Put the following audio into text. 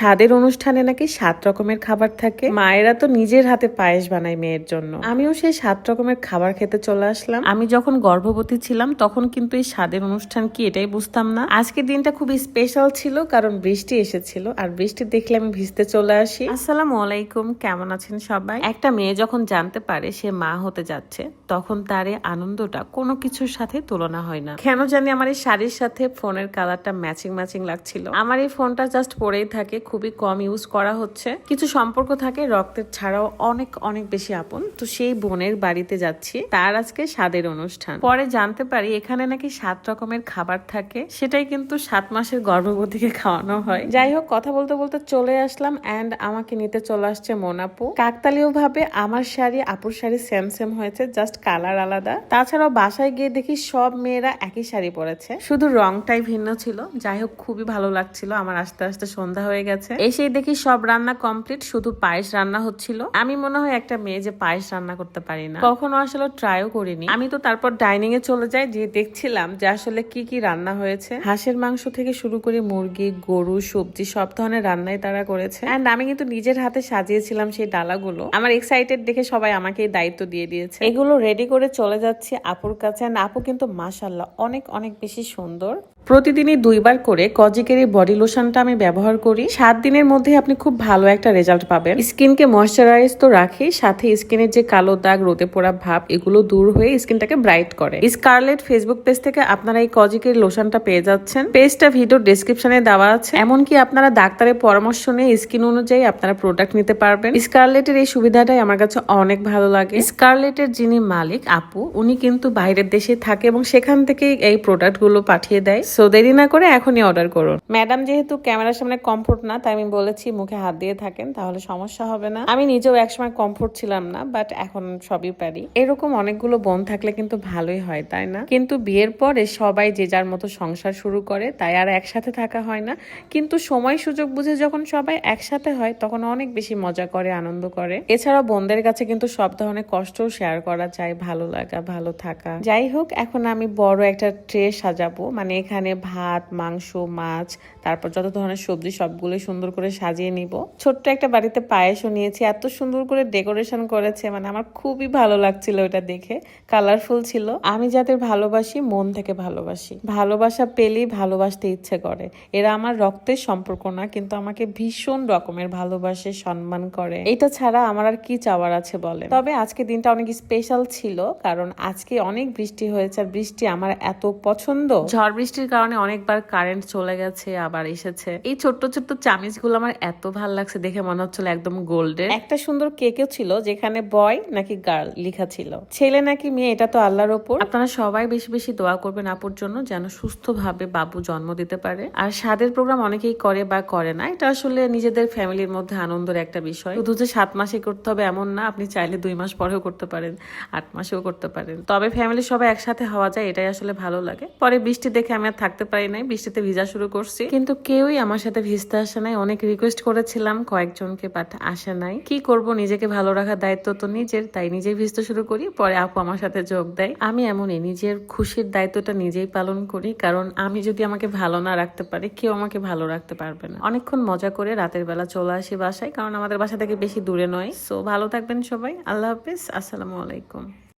স্বাদের অনুষ্ঠানে নাকি সাত রকমের খাবার থাকে। মায়েরা তো নিজের হাতে পায়েস বানায় মেয়ের জন্য। আমিও সেই সাত রকমের খাবার খেতে চলে আসলাম। আমি যখন গর্ভবতী ছিলাম, তখন কিন্তু এই স্বাদের অনুষ্ঠান কি এটাই বুঝতাম না। আজকের দিনটা খুবই স্পেশাল ছিল, কারণ বৃষ্টি এসেছিল, আর বৃষ্টি দেখলে আমি ভিজতে চলে আসি। আসসালামু আলাইকুম, কেমন আছেন সবাই? একটা মেয়ে যখন জানতে পারে সে মা হতে যাচ্ছে, তখন তার এই আনন্দটা কোনো কিছুর সাথে তুলনা হয় না। কেন জানি আমার এই শাড়ির সাথে ফোনের কালারটা ম্যাচিং ম্যাচিং লাগছিল। আমার এই ফোনটা জাস্ট পরেই থাকে খুবই কম ইউজ করা হচ্ছে। কিছু সম্পর্ক থাকে রক্তের ছাড়াও অনেক অনেক বেশি আপন। তো সেই বোনের বাড়িতে যাচ্ছি। তার আজকে স্বাদের অনুষ্ঠান। পরে জানতে পারি এখানে নাকি সাত রকমের খাবার থাকে। সেটাই কিন্তু সাত মাসের গর্ভবতীকে খাওয়ানো হয়। যাই হোক, কথা বলতে বলতে চলে আসলাম অ্যান্ড আমাকে নিতে চলে আসছে মোনাপু। কাকতালীয় ভাবে আমার শাড়ি, আপুর শাড়ি সেম সেম হয়েছে জাস্ট কালার আলাদা। তাছাড়াও বাসায় গিয়ে দেখি সব মেয়েরা একই শাড়ি পরেছে। শুধু রংটাই ভিন্ন ছিল। যাই হোক, খুবই ভালো লাগছিল। আমার আস্তে আস্তে সন্ধ্যা হয়ে গেছে। এসেই দেখি সব রান্না কমপ্লিট শুধু পায়েস রান্না হচ্ছিল। আমি মনে হয় একটা মেয়ে যে পায়েস রান্না করতে পারি না। কখনো আসলে ট্রাইও করিনি। আমি তো তারপর ডাইনিং এ চলে যাই যে দেখছিলাম যে আসলে কি কি রান্না হয়েছে। হাঁসের মাংস থেকে শুরু করে মুরগি, গরু, সবজি, সব ধরনের রান্নাই তারা করেছে। এন্ড আমি কিন্তু নিজের হাতে সাজিয়েছিলাম সেই ডালাগুলো। আমার এক্সাইটেড দেখে সবাই আমাকে দায়িত্ব দিয়ে দিয়েছে। এগুলো রেডি করে চলে যাচ্ছি আপুর কাছে। And আপু কিন্তু মাসাল্লাহ অনেক অনেক বেশি সুন্দর। প্রতিদিনই দুইবার করে কজিকের এই বডি লোশনটা আমি ব্যবহার করি। সাত দিনের মধ্যে আপনি খুব ভালো একটা রেজাল্ট পাবেন। স্কিনকে ময়শ্চারাইজ তো রাখি, সাথে স্কিনের যে কালো দাগ, রোদে পোড়া ভাব, এগুলো দূর হয়ে স্কিনটাকে ব্রাইট করে। স্কারলেট ফেসবুক পেজ থেকে আপনারা এই কজিকের লোশনটা পেয়ে যাচ্ছেন। পেজটা ভিডিও ডেসক্রিপশনে দেওয়া আছে। এমনকি আপনারা ডাক্তারের পরামর্শ নিয়ে স্কিন অনুযায়ী আপনারা প্রোডাক্ট নিতে পারবেন। স্কারলেটের এই সুবিধাটাই আমার কাছে অনেক ভালো লাগে। স্কারলেটের যিনি মালিক আপু, উনি কিন্তু বাইরের দেশে থাকে এবং সেখান থেকে এই প্রোডাক্টগুলো পাঠিয়ে দেয়। সো দেরি না করে এখনই অর্ডার করুন। ম্যাডাম যেহেতু ক্যামেরার সামনে কমফোর্ট না, তাই আমি বলেছি মুখে হাত দিয়ে থাকেন, তাহলে সমস্যা হবে না। আমি নিজেও একসময় কমফোর্ট ছিলাম না বাট এখন সবই পারি। এরকম অনেকগুলো বোন থাকলে কিন্তু ভালোই হয়, তাই না? কিন্তু বিয়ের পরে সবাই যে যার মতো সংসার শুরু করে, তাই আর একসাথে থাকা হয় না। কিন্তু সময় সুযোগ বুঝে যখন সবাই একসাথে হয়, তখন অনেক বেশি মজা করে, আনন্দ করে। এছাড়া বোনদের কাছে কিন্তু সব ধরনের কষ্টও শেয়ার করা যায়, ভালো লাগা, ভালো থাকা। যাই হোক, এখন আমি বড় একটা ট্রে সাজাবো। মানে এখানে ভাত, মাংস, মাছ, তারপর যত ধরনের সবজি সবগুলো সুন্দর করে সাজিয়ে নিব। ছোট্ট একটা বাড়িতে পায়েসও নিয়েছি, এত সুন্দর করে ডেকোরেশন করেছে মানে আমার খুবই ভালো লাগছিল ওটা দেখে, কালারফুল ছিল। আমি যাদের ভালোবাসি, মন থেকে ভালোবাসি। ভালোবাসা পেলেই ভালোবাসতে ইচ্ছে করে। এরা আমার রক্তের সম্পর্ক না, কিন্তু আমাকে ভীষণ রকমের ভালোবাসে, সম্মান করে। এটা ছাড়া আমার আর কি চাওয়ার আছে বলে তবে আজকে দিনটা অনেক স্পেশাল ছিল, কারণ আজকে অনেক বৃষ্টি হয়েছে, আর বৃষ্টি আমার এত পছন্দ। ঝড় বৃষ্টির কারণে অনেকবার কারেন্ট চলে গেছে আবার এসেছে। এই ছোট্ট ছোট্ট চামিচগুলো আমার এত ভালো লাগছে দেখে মনে হচ্ছিল একদম গোল্ডের। একটা সুন্দর কেকও ছিল যেখানে বয় নাকি গার্ল লেখা ছিল। ছেলে নাকি মেয়ে এটা তো আল্লাহর ওপর। আপনারা সবাই বেশি বেশি দোয়া করবেন আপুর জন্য যেন সুস্থভাবে বাবু জন্ম দিতে পারে। আর স্বাদের প্রোগ্রাম অনেকেই করে বা করে না এটা আসলে নিজেদের ফ্যামিলির মধ্যে আনন্দের একটা বিষয়। শুধু যে সাত মাসে করতে হবে এমন না আপনি চাইলে দুই মাস পরেও করতে পারেন আট মাসেও করতে পারেন। তবে ফ্যামিলি সবাই একসাথে হওয়া যায় এটাই আসলে ভালো লাগে। পরে বৃষ্টি দেখে আমি আর থাকতে পারি নাই, বৃষ্টিতে ভিজা শুরু করছি। কিন্তু কেউই আমার সাথে ভিজতে আসে নাই, অনেক রিকোয়েস্ট করেছিলাম, কয়েকজনকে বাট আসে নাই। কি করব, নিজেকে ভালো রাখার দায়িত্ব তো নিজের, তাই নিজেই ভিজতে শুরু করি, পরে আপু আমার সাথে যোগ দেয়। আমি এমনই নিজের খুশির দায়িত্বটা নিজেই পালন করি, কারণ আমি যদি আমাকে ভালো না রাখতে পারি, কেউ আমাকে ভালো রাখতে পারবে না। অনেকক্ষণ মজা করে রাতের বেলা চলে আসি বাসায়, কারণ আমাদের বাসা থেকে বেশি দূরে নয়। সো ভালো থাকবেন সবাই, আল্লাহ হাফিজ, আসসালামু আলাইকুম।